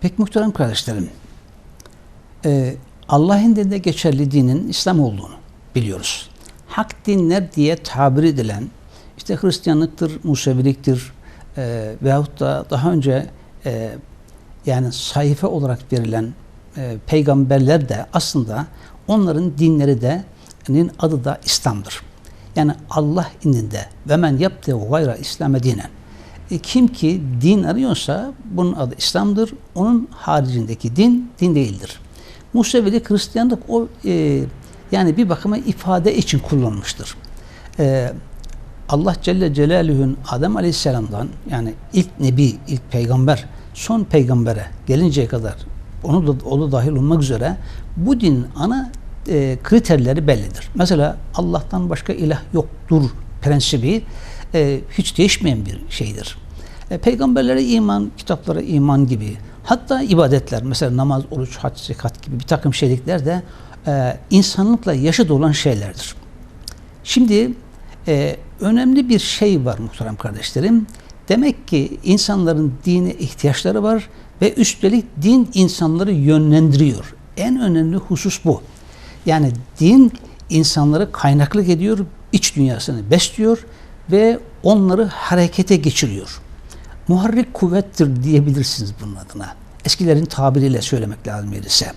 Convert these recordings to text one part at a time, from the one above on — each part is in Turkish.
Pek muhterem kardeşlerim, e, Allah indinde geçerli dinin İslam olduğunu biliyoruz. Hak dinler diye tabir edilen işte Hristiyanlıktır, Museviliktir e, veyahut da daha önce e, yani sayfa olarak verilen e, peygamberler de aslında onların dinleri de adı da İslam'dır. Yani Allah indinde ve men yaptığı gayra İslam'e dinen. E, kim ki din arıyorsa bunun adı İslam'dır. Onun haricindeki din din değildir. Musevilik Hristiyanlık o e, yani bir bakıma ifade için kullanılmıştır. E, Allah Celle Celaluhu'nun Adem Aleyhisselam'dan yani ilk nebi, ilk peygamber, son peygambere gelinceye kadar onu da, o da dahil olmak üzere bu dinin ana e, kriterleri bellidir. Mesela Allah'tan başka ilah yoktur prensibi e, hiç değişmeyen bir şeydir. E, peygamberlere iman, kitaplara iman gibi hatta ibadetler mesela namaz, oruç, hac, zekat gibi bir takım şeylikler de e, insanlıkla yaşıt olan şeylerdir. Şimdi e, önemli bir şey var muhterem kardeşlerim. Demek ki insanların dine ihtiyaçları var ve üstelik din insanları yönlendiriyor. En önemli husus bu. Yani din insanları kaynaklık ediyor, iç dünyasını besliyor ve onları harekete geçiriyor. Muharrik kuvvettir diyebilirsiniz bunun adına. Eskilerin tabiriyle söylemek lazım ise.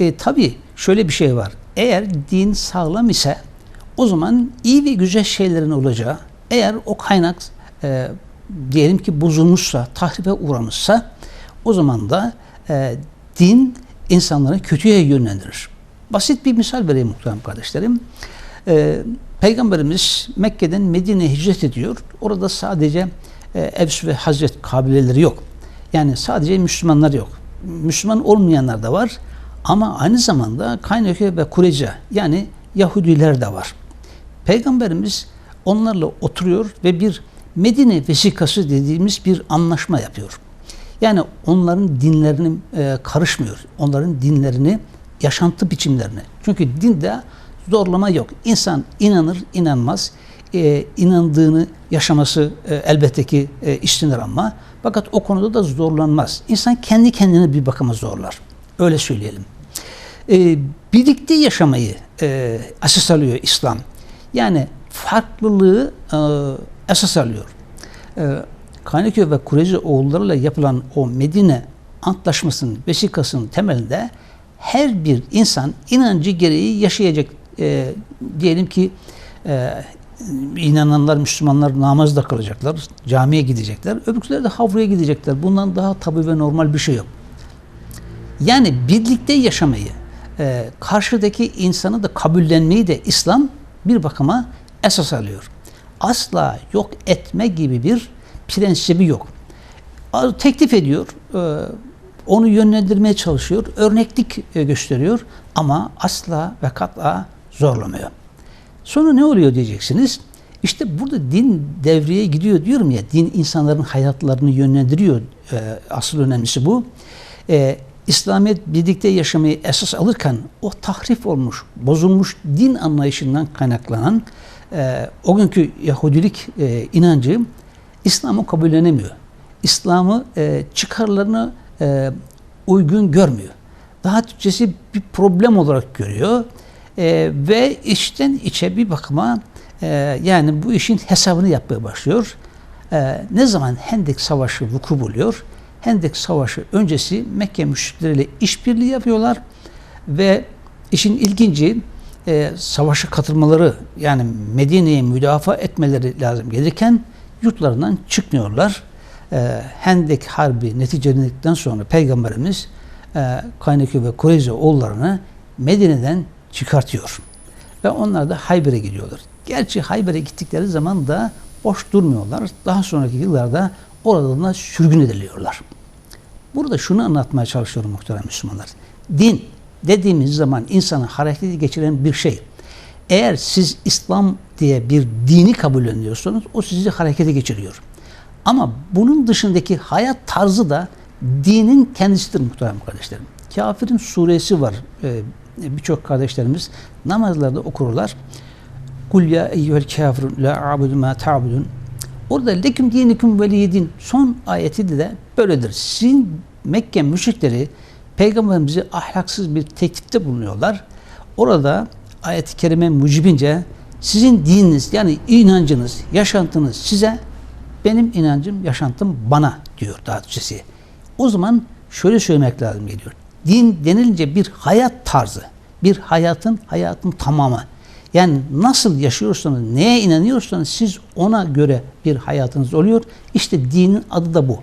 E, Tabi şöyle bir şey var. Eğer din sağlam ise o zaman iyi ve güzel şeylerin olacağı, eğer o kaynak e, diyelim ki bozulmuşsa, tahribe uğramışsa o zaman da e, din insanları kötüye yönlendirir. Basit bir misal vereyim muhterem kardeşlerim. E, Peygamberimiz Mekke'den Medine'ye hicret ediyor. Orada sadece e, Evs ve Hazret kabileleri yok. Yani sadece Müslümanlar yok. Müslüman olmayanlar da var. Ama aynı zamanda Kaynöke ve Kureyce yani Yahudiler de var. Peygamberimiz onlarla oturuyor ve bir Medine vesikası dediğimiz bir anlaşma yapıyor. Yani onların dinlerini e, karışmıyor. Onların dinlerini, yaşantı biçimlerini. Çünkü dinde zorlama yok. İnsan inanır, inanmaz. E, inandığını yaşaması e, elbette ki e, istenir ama fakat o konuda da zorlanmaz. İnsan kendi kendine bir bakıma zorlar. Öyle söyleyelim. E, birlikte yaşamayı e, esas alıyor İslam. Yani farklılığı e, esas alıyor. E, Kaynaköy ve Kureyce oğullarıyla yapılan o Medine Antlaşması'nın, vesikasının temelinde her bir insan inancı gereği yaşayacak. E, diyelim ki e, inananlar, Müslümanlar namaz da kılacaklar, camiye gidecekler, öbürküleri de havluya gidecekler. Bundan daha tabi ve normal bir şey yok. Yani birlikte yaşamayı, e, karşıdaki insanı da kabullenmeyi de İslam bir bakıma esas alıyor. Asla yok etme gibi bir prensibi yok. Teklif ediyor, e, onu yönlendirmeye çalışıyor, örneklik e, gösteriyor ama asla ve katla zorlamıyor. Sonra ne oluyor diyeceksiniz. İşte burada din devreye gidiyor diyorum ya, din insanların hayatlarını yönlendiriyor. E, asıl önemlisi bu. İslamiyet birlikte yaşamayı esas alırken o tahrif olmuş, bozulmuş din anlayışından kaynaklanan o günkü Yahudilik inancı İslam'ı kabullenemiyor. İslam'ı e, çıkarlarına e, uygun görmüyor. Daha Türkçesi bir problem olarak görüyor. E, ve içten içe bir bakıma e, yani bu işin hesabını yapmaya başlıyor. E, ne zaman Hendek Savaşı vuku buluyor? Hendek Savaşı öncesi Mekke müşrikleriyle işbirliği yapıyorlar ve işin ilginci e, savaşa katılmaları yani Medine'yi müdafaa etmeleri lazım gelirken yurtlarından çıkmıyorlar. E, Hendek Harbi neticelendikten sonra Peygamberimiz e, Kaynakü ve Kureyze oğullarını Medine'den çıkartıyor. Ve onlar da Hayber'e gidiyorlar. Gerçi Hayber'e gittikleri zaman da boş durmuyorlar. Daha sonraki yıllarda oradan da sürgün ediliyorlar. Burada şunu anlatmaya çalışıyorum muhterem Müslümanlar. Din dediğimiz zaman insanı harekete geçiren bir şey. Eğer siz İslam diye bir dini kabul ediyorsanız o sizi harekete geçiriyor. Ama bunun dışındaki hayat tarzı da dinin kendisidir muhterem kardeşlerim. Kafirin suresi var. Ee, Birçok kardeşlerimiz namazlarda okurlar. Kul ya eyyuhel kafirun la a'budu ma ta'budun. Orada leküm dinikum veliyedin son ayeti de böyledir. Sizin Mekke müşrikleri peygamberimize ahlaksız bir teklifte bulunuyorlar. Orada ayet-i kerime mucibince sizin dininiz yani inancınız, yaşantınız size benim inancım, yaşantım bana diyor daha ötesi. O zaman şöyle söylemek lazım geliyor. Din denilince bir hayat tarzı, bir hayatın hayatın tamamı. Yani nasıl yaşıyorsanız, neye inanıyorsanız siz ona göre bir hayatınız oluyor. İşte dinin adı da bu.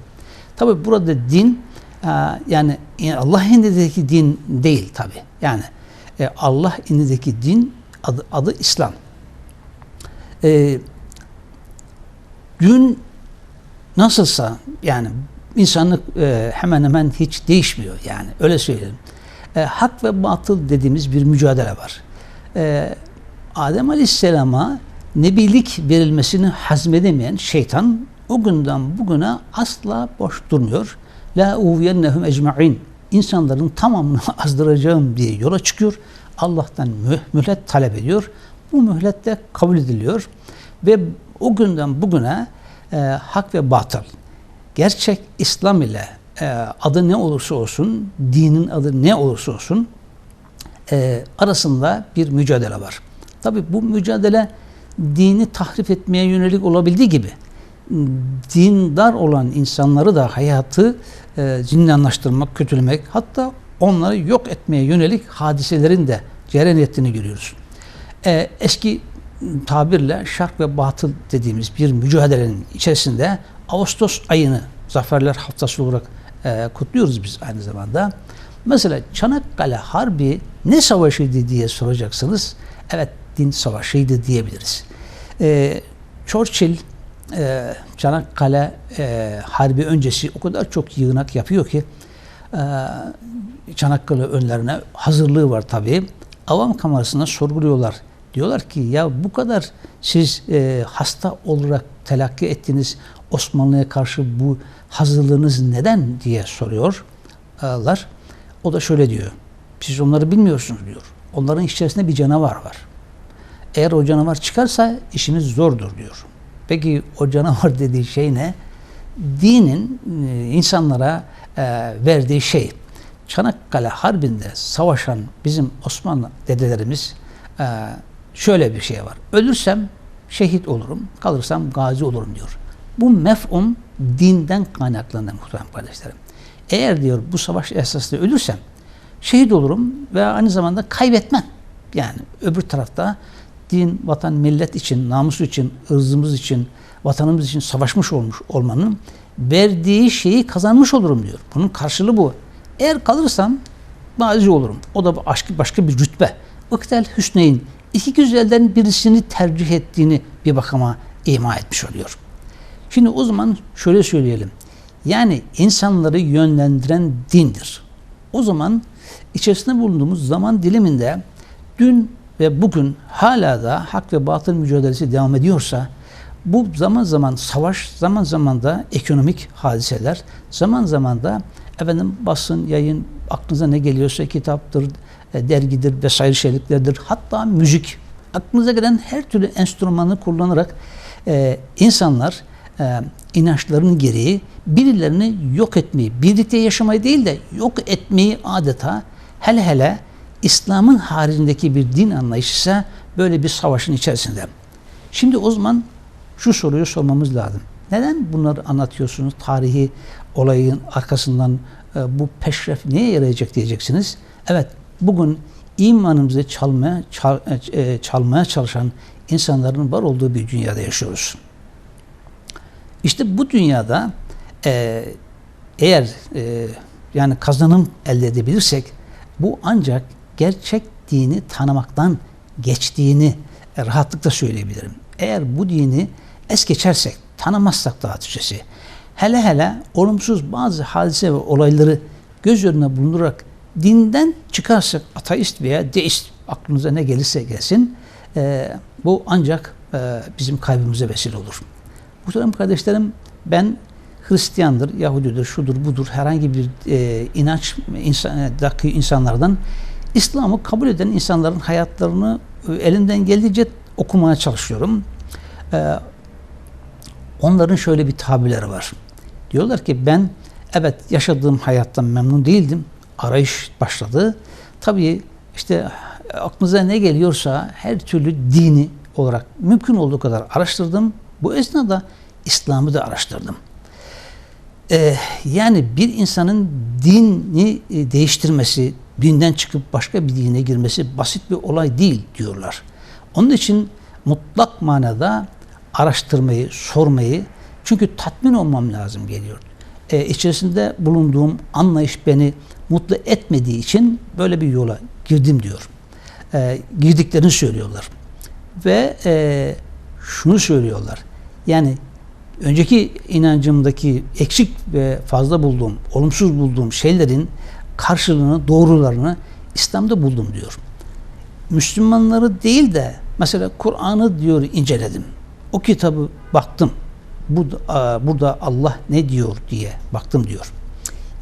Tabi burada din e, yani Allah indindeki din değil tabi. Yani e, Allah indindeki din adı, adı İslam. E, dün nasılsa yani insanlık e, hemen hemen hiç değişmiyor yani öyle söyleyelim. E, hak ve batıl dediğimiz bir mücadele var. E, Adem Aleyhisselam'a nebilik verilmesini hazmedemeyen şeytan o günden bugüne asla boş durmuyor. La uviyennehum ecma'in. İnsanların tamamını azdıracağım diye yola çıkıyor. Allah'tan mühlet talep ediyor. Bu mühlet de kabul ediliyor. Ve o günden bugüne e, hak ve batıl, gerçek İslam ile e, adı ne olursa olsun, dinin adı ne olursa olsun e, arasında bir mücadele var. Tabi bu mücadele dini tahrif etmeye yönelik olabildiği gibi dindar olan insanları da hayatı e, zindanlaştırmak, kötülemek hatta onları yok etmeye yönelik hadiselerin de cereyan ettiğini görüyoruz. E, eski tabirle şark ve batıl dediğimiz bir mücadelenin içerisinde Ağustos ayını Zaferler Haftası olarak e, kutluyoruz biz aynı zamanda. Mesela Çanakkale Harbi ne savaşıydı diye soracaksınız. Evet din savaşıydı diyebiliriz. E, Churchill e, Çanakkale e, Harbi öncesi o kadar çok yığınak yapıyor ki e, Çanakkale önlerine hazırlığı var tabii. Avam kamerasına sorguluyorlar. Diyorlar ki ya bu kadar siz e, hasta olarak telakki ettiğiniz Osmanlı'ya karşı bu hazırlığınız neden diye soruyorlar. O da şöyle diyor. Siz onları bilmiyorsunuz diyor. Onların içerisinde bir canavar var. Eğer o canavar çıkarsa işimiz zordur diyor. Peki o canavar dediği şey ne? Dinin e, insanlara e, verdiği şey. Çanakkale Harbi'nde savaşan bizim Osmanlı dedelerimiz e, şöyle bir şey var. Ölürsem şehit olurum, kalırsam gazi olurum diyor. Bu mef'um dinden kaynaklanır muhtemelen kardeşlerim. Eğer diyor bu savaş esasında ölürsem şehit olurum ve aynı zamanda kaybetmem. Yani öbür tarafta din, vatan, millet için, namusu için, ırzımız için, vatanımız için savaşmış olmuş olmanın verdiği şeyi kazanmış olurum diyor. Bunun karşılığı bu. Eğer kalırsam gazi olurum. O da başka, başka bir rütbe. Vaktel Hüsneyn iki güzelden birisini tercih ettiğini bir bakıma ima etmiş oluyor. Şimdi o zaman şöyle söyleyelim. Yani insanları yönlendiren dindir. O zaman içerisinde bulunduğumuz zaman diliminde dün ve bugün hala da hak ve batıl mücadelesi devam ediyorsa bu zaman zaman savaş, zaman zaman da ekonomik hadiseler, zaman zaman da efendim basın, yayın, aklınıza ne geliyorsa kitaptır, e, dergidir vesaire şeyliklerdir. Hatta müzik. Aklınıza gelen her türlü enstrümanı kullanarak e, insanlar e, inançlarının gereği birilerini yok etmeyi, birlikte yaşamayı değil de yok etmeyi adeta hele hele İslam'ın haricindeki bir din anlayışı ise böyle bir savaşın içerisinde. Şimdi o zaman şu soruyu sormamız lazım. Neden bunları anlatıyorsunuz? Tarihi olayın arkasından e, bu peşref neye yarayacak diyeceksiniz. Evet, bugün imanımızı çalmaya, çal, e, çalmaya çalışan insanların var olduğu bir dünyada yaşıyoruz. İşte bu dünyada e, eğer e, yani kazanım elde edebilirsek bu ancak gerçek dini tanımaktan geçtiğini e, rahatlıkla söyleyebilirim. Eğer bu dini es geçersek, tanımazsak daha Türkçesi, hele hele olumsuz bazı hadise ve olayları göz önüne bulundurarak dinden çıkarsak ateist veya deist aklınıza ne gelirse gelsin e, bu ancak e, bizim kaybımıza vesile olur. Muhterem kardeşlerim ben Hristiyandır, Yahudidir, şudur budur herhangi bir e, inanç insan, e, insanlardan İslam'ı kabul eden insanların hayatlarını e, elinden geldiğince okumaya çalışıyorum. Ee, onların şöyle bir tabirleri var. Diyorlar ki ben Evet yaşadığım hayattan memnun değildim. Arayış başladı. Tabii işte aklınıza ne geliyorsa her türlü dini olarak mümkün olduğu kadar araştırdım. Bu esnada İslam'ı da araştırdım. Ee, yani bir insanın dini e, değiştirmesi, dinden çıkıp başka bir dine girmesi basit bir olay değil diyorlar. Onun için mutlak manada araştırmayı, sormayı çünkü tatmin olmam lazım geliyor. Ee, içerisinde bulunduğum anlayış beni mutlu etmediği için böyle bir yola girdim diyor. Ee, girdiklerini söylüyorlar. Ve e, şunu söylüyorlar. Yani önceki inancımdaki eksik ve fazla bulduğum, olumsuz bulduğum şeylerin karşılığını, doğrularını İslam'da buldum diyor. Müslümanları değil de mesela Kur'an'ı diyor inceledim. O kitabı baktım. Bu, burada Allah ne diyor diye baktım diyor.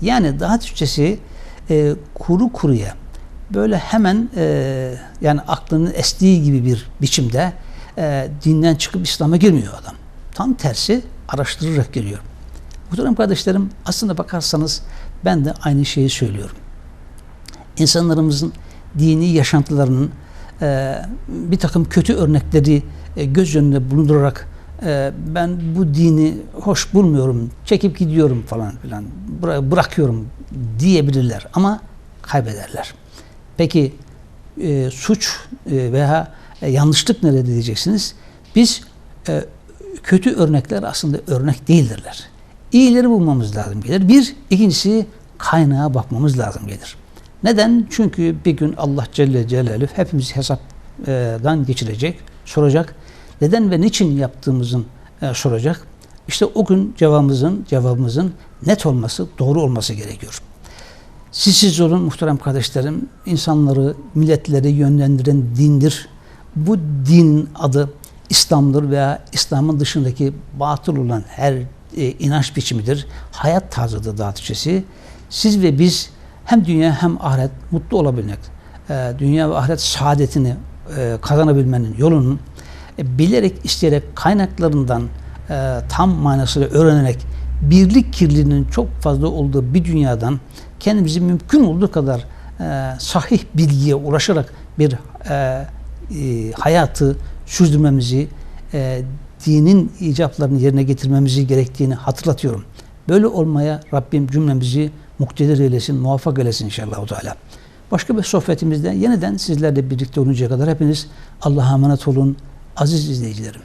Yani daha Türkçesi e, kuru kuruya böyle hemen e, yani aklının estiği gibi bir biçimde e, dinden çıkıp İslam'a girmiyor adam. Tam tersi araştırarak geliyor. Muhterem kardeşlerim aslında bakarsanız ben de aynı şeyi söylüyorum. İnsanlarımızın dini yaşantılarının e, bir takım kötü örnekleri e, göz önünde bulundurarak e, ben bu dini hoş bulmuyorum, çekip gidiyorum falan filan, bıra- bırakıyorum diyebilirler ama kaybederler. Peki e, suç e, veya e, yanlışlık nerede diyeceksiniz? Biz e, kötü örnekler aslında örnek değildirler. İyileri bulmamız lazım gelir. Bir, ikincisi kaynağa bakmamız lazım gelir. Neden? Çünkü bir gün Allah Celle Celaluhu hepimiz hesaptan geçirecek, soracak. Neden ve niçin yaptığımızın e, soracak. İşte o gün cevabımızın, cevabımızın net olması, doğru olması gerekiyor. Siz siz olun muhterem kardeşlerim, insanları, milletleri yönlendiren dindir. Bu din adı İslam'dır veya İslam'ın dışındaki batıl olan her e, inanç biçimidir. Hayat tarzıdır Türkçesi. Siz ve biz hem dünya hem ahiret mutlu olabilmek, e, dünya ve ahiret saadetini e, kazanabilmenin yolunun e, bilerek, isteyerek kaynaklarından e, tam manasıyla öğrenerek birlik kirliliğinin çok fazla olduğu bir dünyadan kendimizi mümkün olduğu kadar e, sahih bilgiye ulaşarak bir e, e, hayatı sürdürmemizi, e, dinin icaplarını yerine getirmemizi gerektiğini hatırlatıyorum. Böyle olmaya Rabbim cümlemizi muktedir eylesin, muvaffak eylesin inşallah. Teala. Başka bir sohbetimizde yeniden sizlerle birlikte oluncaya kadar hepiniz Allah'a emanet olun aziz izleyicilerim.